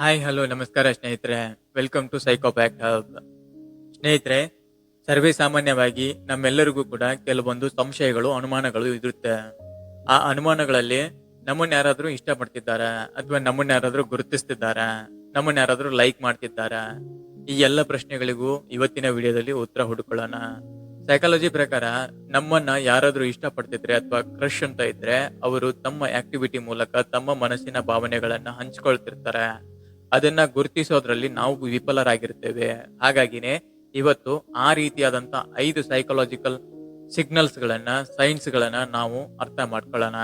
Hi hello ನಮಸ್ಕಾರ ಸ್ನೇಹಿತರೆ. Welcome to ಸೈಕೋಪ್ಯಾಕ್ hub ಸ್ನೇಹಿತರೆ, ಸರ್ವೇ ಸಾಮಾನ್ಯವಾಗಿ ನಮ್ಮೆಲ್ಲರಿಗೂ ಕೂಡ ಕೆಲವೊಂದು ಸಂಶಯಗಳು, ಅನುಮಾನಗಳು ಇರುತ್ತೆ. ಆ ಅನುಮಾನಗಳಲ್ಲಿ ನಮ್ಮನ್ನ ಯಾರಾದರೂ ಇಷ್ಟಪಡ್ತಿದ್ದಾರೆ? ಅಥವಾ ನಮ್ಮನ್ನ ಯಾರಾದರೂ ಗುರುತಿಸ್ತಿದ್ದಾರೆ? ನಮ್ಮನ್ನ ಯಾರಾದರೂ ಲೈಕ್ ಮಾಡ್ತಿದ್ದಾರೆ? ಈ ಎಲ್ಲ ಪ್ರಶ್ನೆಗಳಿಗೂ ಇವತ್ತಿನ ವಿಡಿಯೋದಲ್ಲಿ ಉತ್ತರ ಹುಡುಕೊಳ್ಳೋಣ. ಸೈಕಾಲಜಿ ಪ್ರಕಾರ ನಮ್ಮನ್ನ ಯಾರಾದ್ರೂ ಇಷ್ಟಪಡ್ತಿದ್ರೆ ಅಥವಾ ಕ್ರಶ್ ಅಂತ ಇದ್ರೆ ಅವರು ತಮ್ಮ ಆಕ್ಟಿವಿಟಿ ಮೂಲಕ ತಮ್ಮ ಮನಸ್ಸಿನ ಭಾವನೆಗಳನ್ನ ಹಂಚ್ಕೊಳ್ತಿರ್ತಾರೆ. ಅದನ್ನ ಗುರುತಿಸೋದ್ರಲ್ಲಿ ನಾವು ವಿಫಲರಾಗಿರ್ತೇವೆ. ಹಾಗಾಗಿನೇ ಇವತ್ತು ಆ ರೀತಿಯಾದಂತ ಐದು ಸೈಕಾಲಜಿಕಲ್ ಸಿಗ್ನಲ್ಸ್ ಗಳನ್ನ ಸೈನ್ಸ್ ಗಳನ್ನ ನಾವು ಅರ್ಥ ಮಾಡ್ಕೊಳ್ಳೋಣ.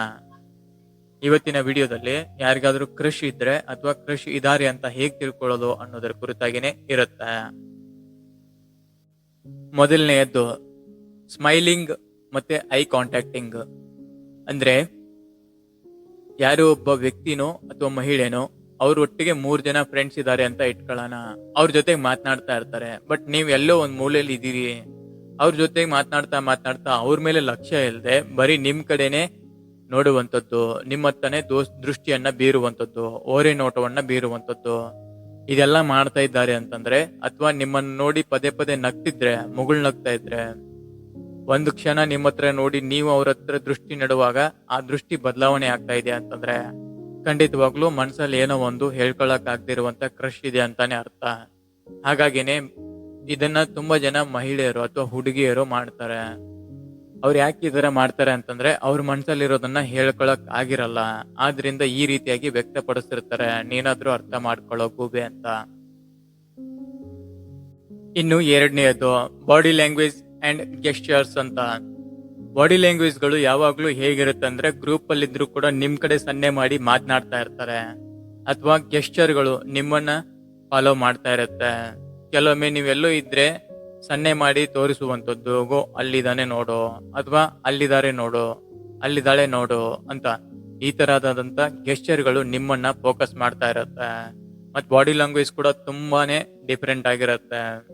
ಇವತ್ತಿನ ವಿಡಿಯೋದಲ್ಲಿ ಯಾರಿಗಾದ್ರೂ ಕೃಷಿ ಇದ್ರೆ ಅಥವಾ ಕೃಷಿ ಇದಾರೆ ಅಂತ ಹೇಗ್ ತಿಳ್ಕೊಳ್ಳೋದು ಅನ್ನೋದರ ಕುರಿತಾಗಿನೇ ಇರುತ್ತೆ. ಮೊದಲನೆಯದ್ದು ಸ್ಮೈಲಿಂಗ್ ಮತ್ತೆ ಐ ಕಾಂಟ್ಯಾಕ್ಟಿಂಗ್. ಅಂದ್ರೆ ಯಾರೋ ಒಬ್ಬ ವ್ಯಕ್ತಿನೋ ಅಥವಾ ಮಹಿಳೆನೋ ಅವ್ರ ಒಟ್ಟಿಗೆ ಮೂರ್ ಜನ ಫ್ರೆಂಡ್ಸ್ ಇದಾರೆ ಅಂತ ಇಟ್ಕೊಳ್ಳೋಣ. ಅವ್ರ ಜೊತೆಗೆ ಮಾತನಾಡ್ತಾ ಇರ್ತಾರೆ. ಬಟ್ ನೀವು ಎಲ್ಲೋ ಒಂದ್ ಮೂಲೆಯಲ್ಲಿ ಇದ್ದೀರಿ. ಅವ್ರ ಜೊತೆಗೆ ಮಾತನಾಡ್ತಾ ಮಾತನಾಡ್ತಾ ಅವ್ರ ಮೇಲೆ ಲಕ್ಷ್ಯ ಇಲ್ಲದೆ ಬರೀ ನಿಮ್ ಕಡೆನೆ ನೋಡುವಂಥದ್ದು ನಿಮ್ಮತ್ತನೇ ದೋಸ್, ದೃಷ್ಟಿಯನ್ನ ಬೀರುವಂಥದ್ದು, ಓರೆ ನೋಟವನ್ನ ಬೀರುವಂಥದ್ದು. ಇದೆಲ್ಲ ಮಾಡ್ತಾ ಇದ್ದಾರೆ ಅಂತಂದ್ರೆ, ಅಥವಾ ನಿಮ್ಮನ್ನ ನೋಡಿ ಪದೇ ಪದೇ ನಗ್ತಿದ್ರೆ, ಮುಗುಳ್ ನಗ್ತಾ ಇದ್ರೆ ಒಂದು ಕ್ಷಣ ನಿಮ್ಮ ಹತ್ರ ನೋಡಿ ನೀವು ಅವ್ರ ಹತ್ರ ದೃಷ್ಟಿ ನೆಡುವಾಗ ಆ ದೃಷ್ಟಿ ಬದಲಾವಣೆ ಆಗ್ತಾ ಇದೆ ಅಂತಂದ್ರೆ ಖಂಡಿತವಾಗ್ಲೂ ಮನ್ಸಲ್ಲಿ ಏನೋ ಒಂದು ಹೇಳ್ಕೊಳಕ್ ಆಗ್ದಿರುವಂತ ಕ್ರಶ್ ಇದೆ ಅಂತಾನೆ ಅರ್ಥ. ಹಾಗಾಗಿನೇ ಇದನ್ನ ತುಂಬಾ ಜನ ಮಹಿಳೆಯರು ಅಥವಾ ಹುಡುಗಿಯರು ಮಾಡ್ತಾರೆ. ಅವ್ರು ಯಾಕೆ ಇದರ ಮಾಡ್ತಾರೆ ಅಂತಂದ್ರೆ ಅವ್ರ ಮನ್ಸಲ್ಲಿರೋದನ್ನ ಹೇಳ್ಕೊಳಕ್ ಆಗಿರಲ್ಲ. ಆದ್ರಿಂದ ಈ ರೀತಿಯಾಗಿ ವ್ಯಕ್ತಪಡಿಸಿರ್ತಾರೆ. ನೀನಾದ್ರೂ ಅರ್ಥ ಮಾಡ್ಕೊಳ್ಳೋ ಗೂಬೆ ಅಂತ. ಇನ್ನು ಎರಡನೇದು ಬಾಡಿ ಲ್ಯಾಂಗ್ವೇಜ್ ಅಂಡ್ ಗೆಸ್ಟರ್ಸ್ ಅಂತ. ಬಾಡಿ ಲ್ಯಾಂಗ್ವೇಜ್ಗಳು ಗಳು ಯಾವಾಗ್ಲೂ ಹೇಗಿರುತ್ತೆ ಅಂದ್ರೆ ಗ್ರೂಪ್ ಅಲ್ಲಿ ಕೂಡ ನಿಮ್ ಕಡೆ ಸನ್ನೆ ಮಾಡಿ ಮಾತನಾಡ್ತಾ ಇರ್ತಾರೆ. ಅಥವಾ ಗೆಸ್ಟರ್ಗಳು ನಿಮ್ಮನ್ನ ಫಾಲೋ ಮಾಡ್ತಾ ಇರುತ್ತೆ. ಕೆಲವೊಮ್ಮೆ ನೀವೆಲ್ಲೋ ಇದ್ರೆ ಸನ್ನೆ ಮಾಡಿ ತೋರಿಸುವಂತದ್ದು ಗೋ ಅಲ್ಲಿದಾನೆ ನೋಡು, ಅಥವಾ, ಅಲ್ಲಿದ್ದಾರೆ ನೋಡು, ಅಲ್ಲಿದ್ದಾಳೆ ನೋಡು, ಅಂತ. ಈ ತರಹದಂತ ಗೆಸ್ಟರ್ಗಳು ನಿಮ್ಮನ್ನ ಫೋಕಸ್ ಮಾಡ್ತಾ ಇರುತ್ತೆ. ಮತ್ ಬಾಡಿ ಲ್ಯಾಂಗ್ವೇಜ್ ಕೂಡ ತುಂಬಾನೇ ಡಿಫ್ರೆಂಟ್ ಆಗಿರುತ್ತೆ.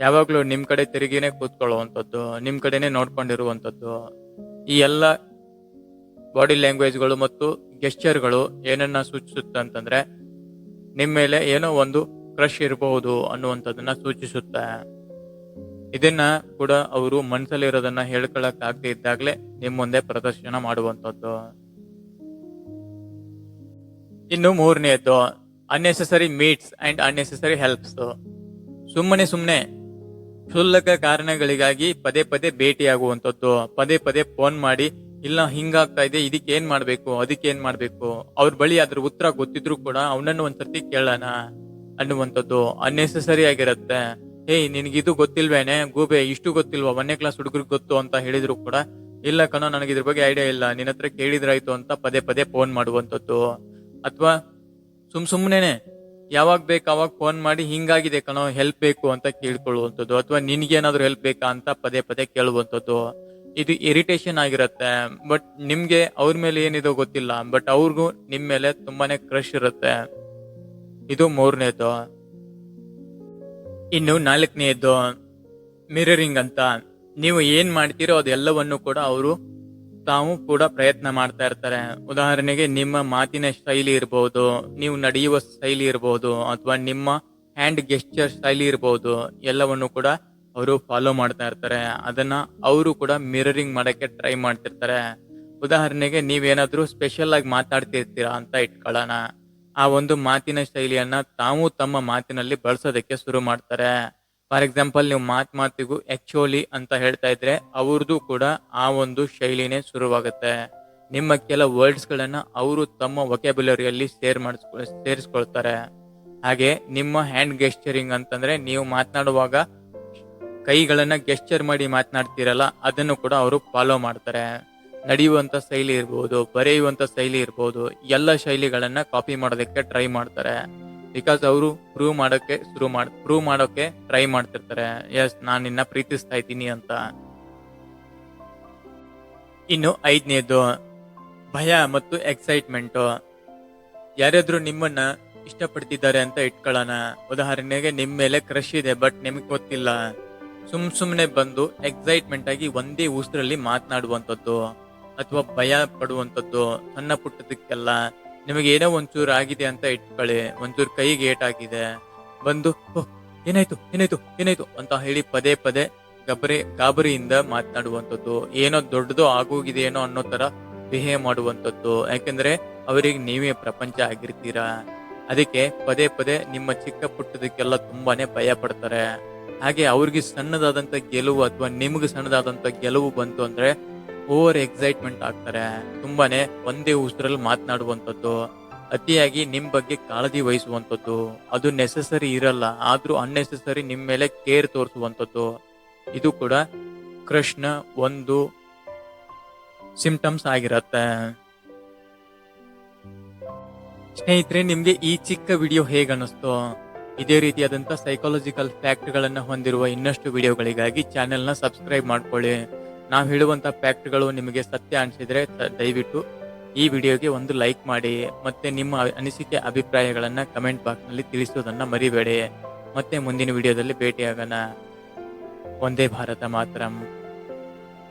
ಯಾವಾಗ್ಲೂ ನಿಮ್ ಕಡೆ ತಿರುಗಿನೇ ಕೂತ್ಕೊಳ್ಳುವಂಥದ್ದು, ನಿಮ್ ಕಡೆನೆ ನೋಡ್ಕೊಂಡಿರುವಂಥದ್ದು. ಈ ಎಲ್ಲ ಬಾಡಿ ಲ್ಯಾಂಗ್ವೇಜ್ಗಳು ಮತ್ತು ಗೆಸ್ಚರ್ಗಳು ಏನನ್ನ ಸೂಚಿಸುತ್ತೆ ಅಂತಂದ್ರೆ, ನಿಮ್ ಮೇಲೆ ಏನೋ ಒಂದು ಕ್ರಶ್ ಇರಬಹುದು ಅನ್ನುವಂಥದ್ದನ್ನ ಸೂಚಿಸುತ್ತೆ. ಇದನ್ನ ಕೂಡ ಅವರು ಮನಸ್ಸಲ್ಲಿರೋದನ್ನ ಹೇಳ್ಕೊಳಕ್ ಆಗದೆ ಇದ್ದಾಗಲೇ ನಿಮ್ ಮುಂದೆ ಪ್ರದರ್ಶನ ಮಾಡುವಂಥದ್ದು. ಇನ್ನು ಮೂರನೆಯದ್ದು unnecessary meets and unnecessary helps ಸುಮ್ಮನೆ ಸುಮ್ಮನೆ ಕ್ಷುಲ್ಲಕ ಕಾರಣಗಳಿಗಾಗಿ ಪದೇ ಪದೇ ಭೇಟಿಯಾಗುವಂಥದ್ದು, ಪದೇ ಪದೇ ಫೋನ್ ಮಾಡಿ, ಇಲ್ಲ, ಹಿಂಗಾಗ್ತಾ ಇದೆ, ಇದಕ್ಕೆ ಏನ್ ಮಾಡ್ಬೇಕು, ಅದಕ್ಕೆ ಏನ್ ಮಾಡ್ಬೇಕು, ಅವ್ರ ಬಳಿ ಅದ್ರ ಉತ್ತರ ಗೊತ್ತಿದ್ರು ಕೂಡ ಅವನನ್ನು ಒಂದ್ಸರ್ತಿ ಕೇಳೋಣ, ಅನ್ನುವಂಥದ್ದು ಅನ್ನೆಸೆಸರಿ ಆಗಿರುತ್ತೆ. ಏಯ್ ನಿನ್ಗಿದು ಗೊತ್ತಿಲ್ವೇನೆ, ಗೂಬೆ, ಇಷ್ಟು ಗೊತ್ತಿಲ್ವಾ, ಒಂದನೇ ಕ್ಲಾಸ್ ಹುಡುಗರಿಗೆ ಗೊತ್ತು ಅಂತ ಹೇಳಿದ್ರು ಕೂಡ, ಇಲ್ಲ ಕಣೋ, ನನಗೆ ಇದ್ರ ಬಗ್ಗೆ ಐಡಿಯಾ ಇಲ್ಲ ನಿನ್ನ ಹತ್ರ ಕೇಳಿದ್ರಾಯ್ತು ಅಂತ ಪದೇ ಪದೇ ಫೋನ್ ಮಾಡುವಂಥದ್ದು. ಅಥವಾ, ಸುಮ್ ಸುಮ್ನೆನೆ ಯಾವಾಗ ಬೇಕು ಅವಾಗ ಫೋನ್ ಮಾಡಿ ಹಿಂಗಾಗಿದೆ ಕಣೋ ಹೆಲ್ಪ್ ಬೇಕು ಅಂತ ಕೇಳ್ಕೊಳ್ಳುವಂಥದ್ದು, ಅಥವಾ ನಿನ್ಗೇನಾದ್ರೂ ಹೆಲ್ಪ್ ಬೇಕಾ ಅಂತ ಪದೇ ಪದೇ ಕೇಳುವಂಥದ್ದು, ಇದು ಇರಿಟೇಷನ್ ಆಗಿರುತ್ತೆ. ಬಟ್ ನಿಮ್ಗೆ ಅವ್ರ ಮೇಲೆ ಏನಿದೋ ಗೊತ್ತಿಲ್ಲ ಬಟ್ ಅವ್ರಿಗೂ ನಿಮ್ ಮೇಲೆ ತುಂಬಾನೇ ಕ್ರಶ್ ಇರುತ್ತೆ. ಇದು ಮೂರನೇದು. ಇನ್ನು ನಾಲ್ಕನೇದು ಮಿರರಿಂಗ್ ಅಂತ. ನೀವು ಏನ್ ಮಾಡ್ತೀರೋ ಅದೆಲ್ಲವನ್ನು ಕೂಡ ಅವರು ತಾವು ಕೂಡ ಪ್ರಯತ್ನ ಮಾಡ್ತಾ ಇರ್ತಾರೆ. ಉದಾಹರಣೆಗೆ ನಿಮ್ಮ ಮಾತಿನ ಶೈಲಿ ಇರಬಹುದು ನೀವು ನಡೆಯುವ ಶೈಲಿ ಇರಬಹುದು ಅಥವಾ ನಿಮ್ಮ ಹ್ಯಾಂಡ್ ಗೆಸ್ಚರ್ ಶೈಲಿ ಇರಬಹುದು ಎಲ್ಲವನ್ನು ಕೂಡ ಅವರು ಫಾಲೋ ಮಾಡ್ತಾ ಇರ್ತಾರೆ. ಅದನ್ನ ಅವರು ಕೂಡ ಮಿರರಿಂಗ್ ಮಾಡಕ್ಕೆ ಟ್ರೈ ಮಾಡ್ತಿರ್ತಾರೆ. ಉದಾಹರಣೆಗೆ ನೀವೇನಾದ್ರೂ ಸ್ಪೆಷಲ್ ಆಗಿ ಮಾತಾಡ್ತಿರ್ತೀರಾ ಅಂತ ಇಟ್ಕೊಳ್ಳೋಣ. ಆ ಒಂದು ಮಾತಿನ ಶೈಲಿಯನ್ನ ತಾವು ತಮ್ಮ ಮಾತಿನಲ್ಲಿ ಬಳಸೋದಕ್ಕೆ ಶುರು ಮಾಡ್ತಾರೆ. ಫಾರ್ ಎಕ್ಸಾಂಪಲ್ ನೀವು ಮಾತ್ ಮಾತಿಗೂ ಆಕ್ಚುಲಿ ಅಂತ ಹೇಳ್ತಾ ಇದ್ರೆ ಅವ್ರದ್ದು ಕೂಡ ಆ ಒಂದು ಶೈಲಿನೇ ಶುರುವಾಗುತ್ತೆ. ನಿಮ್ಮ ಕೆಲ ವರ್ಡ್ಸ್ ಗಳನ್ನ ಅವರು ತಮ್ಮ ವೊಕ್ಯಾಬ್ಯುಲರಿಯಲ್ಲಿ ಸೇರ್ ಮಾಡಿಸ್ಕೊ, ಸೇರಿಸ್ಕೊಳ್ತಾರೆ. ಹಾಗೆ ನಿಮ್ಮ ಹ್ಯಾಂಡ್ ಗೆಸ್ಚರಿಂಗ್ ಅಂತಂದ್ರೆ ನೀವು ಮಾತನಾಡುವಾಗ ಕೈಗಳನ್ನು ಗೆಸ್ಚರ್ ಮಾಡಿ ಮಾತನಾಡ್ತೀರಲ್ಲ, ಅದನ್ನು ಕೂಡ ಅವರು ಫಾಲೋ ಮಾಡ್ತಾರೆ. ನಡೆಯುವಂತ ಶೈಲಿ ಇರ್ಬೋದು, ಬರೆಯುವಂತ ಶೈಲಿ ಇರ್ಬೋದು, ಎಲ್ಲ ಶೈಲಿಗಳನ್ನು ಕಾಪಿ ಮಾಡೋದಕ್ಕೆ ಟ್ರೈ ಮಾಡ್ತಾರೆ. ಬಿಕಾಸ್ ಅವರು ಪ್ರೂವ್ ಮಾಡೋಕೆ ಶುರು ಮಾಡ್ ಪ್ರೂವ್ ಮಾಡೋಕೆ ಟ್ರೈ ಮಾಡ್ತಿರ್ತಾರೆ. ಎಸ್ ನಾನು ನಿನ್ನ ಪ್ರೀತಿಸ್ತಾ ಇದ್ದೀನಿ ಅಂತ. ಇನ್ನು ಐದನೇದು, ಭಯ ಮತ್ತು ಎಕ್ಸೈಟ್ಮೆಂಟು ಯಾರಾದರೂ ನಿಮ್ಮನ್ನ ಇಷ್ಟಪಡ್ತಿದ್ದಾರೆ ಅಂತ ಇಟ್ಕೊಳ್ಳೋಣ. ಉದಾಹರಣೆಗೆ ನಿಮ್ಮ ಮೇಲೆ ಕ್ರಶ್ ಇದೆ ಬಟ್ ನಿಮಗೆ ಗೊತ್ತಿಲ್ಲ. ಸುಮ್ ಸುಮ್ಮನೆ ಬಂದು ಎಕ್ಸೈಟ್ಮೆಂಟ್ ಆಗಿ ಒಂದೇ ಉಸಿರಲ್ಲಿ ಮಾತನಾಡುವಂಥದ್ದು, ಅಥವಾ ಭಯ ಪಡುವಂಥದ್ದು, ಸಣ್ಣ ಪುಟ್ಟದಕ್ಕೆಲ್ಲ. ನಿಮಗೆ ಏನೋ ಒಂಚೂರು ಆಗಿದೆ ಅಂತ ಇಟ್ಕೊಳ್ಳಿ, ಒಂಚೂರು ಕೈಗೆ ಏಟಾಗಿದೆ ಬಂದು ಏನಾಯ್ತು ಏನಾಯ್ತು ಏನಾಯ್ತು? ಅಂತ ಹೇಳಿ ಪದೇ ಪದೇ ಗಬರಿ, ಗಾಬರಿಯಿಂದ ಮಾತನಾಡುವಂಥದ್ದು, ಏನೋ ದೊಡ್ಡದು ಆಗೋಗಿದೆಯೇನೋ ಅನ್ನೋ ತರ ಬಿಹೇವ್ ಮಾಡುವಂಥದ್ದು. ಯಾಕೆಂದ್ರೆ ಅವರಿಗೆ ನೀವೇ ಪ್ರಪಂಚ ಆಗಿರ್ತೀರಾ? ಅದಕ್ಕೆ ಪದೇ ಪದೇ ನಿಮ್ಮ ಚಿಕ್ಕ ಪುಟ್ಟದಕ್ಕೆಲ್ಲ ತುಂಬಾನೇ ಭಯ ಪಡ್ತಾರೆ. ಹಾಗೆ ಅವ್ರಿಗೆ ಸಣ್ಣದಾದಂತ ಗೆಲುವು ಅಥವಾ ನಿಮ್ಗೆ ಸಣ್ಣದಾದಂತ ಗೆಲುವು ಬಂತು ಅಂದ್ರೆ ಓವರ್ ಎಕ್ಸೈಟ್ಮೆಂಟ್ ಆಗ್ತಾರೆ. ತುಂಬಾನೇ ಒಂದೇ ಉಸಿರಲ್ಲಿ ಮಾತನಾಡುವಂಥದ್ದು, ಅತಿಯಾಗಿ ನಿಮ್ ಬಗ್ಗೆ ಕಾಳಜಿ ವಹಿಸುವಂಥದ್ದು, ಅದು ನೆಸೆಸರಿ ಇರಲ್ಲ, ಆದ್ರೂ ಅನ್ನೆಸೆಸರಿ ನಿಮ್ ಮೇಲೆ ಕೇರ್ ತೋರಿಸುವಂಥದ್ದು. ಇದು ಕೂಡ ಕೃಷ್ಣ ಒಂದು ಸಿಂಪ್ಟಮ್ಸ್ ಆಗಿರತ್ತೆ. ಸ್ನೇಹಿತರೆ, ನಿಮ್ಗೆ ಈ ಚಿಕ್ಕ ವಿಡಿಯೋ ಹೇಗೆ ಅನಿಸ್ತು ಇದೇ ರೀತಿಯಾದಂತ ಸೈಕಾಲಜಿಕಲ್ ಫ್ಯಾಕ್ಟ್ ಗಳನ್ನ ಹೊಂದಿರುವ ಇನ್ನಷ್ಟು ವಿಡಿಯೋಗಳಿಗಾಗಿ ಚಾನೆಲ್ನ ಸಬ್ಸ್ಕ್ರೈಬ್ ಮಾಡ್ಕೊಳ್ಳಿ. ನಾವು ಹೇಳುವಂಥ ಫ್ಯಾಕ್ಟ್ಗಳು ನಿಮಗೆ ಸತ್ಯ ಅನಿಸಿದರೆ ದಯವಿಟ್ಟು ಈ ವಿಡಿಯೋಗೆ ಒಂದು ಲೈಕ್ ಮಾಡಿ ಮತ್ತು ನಿಮ್ಮ ಅನಿಸಿಕೆ ಅಭಿಪ್ರಾಯಗಳನ್ನು ಕಮೆಂಟ್ ಬಾಕ್ಸ್ನಲ್ಲಿ ತಿಳಿಸೋದನ್ನು ಮರಿಬೇಡಿ. ಮತ್ತೆ ಮುಂದಿನ ವಿಡಿಯೋದಲ್ಲಿ ಭೇಟಿಯಾಗೋಣ. ಒಂದೇ ಭಾರತ ಮಾತರಂ.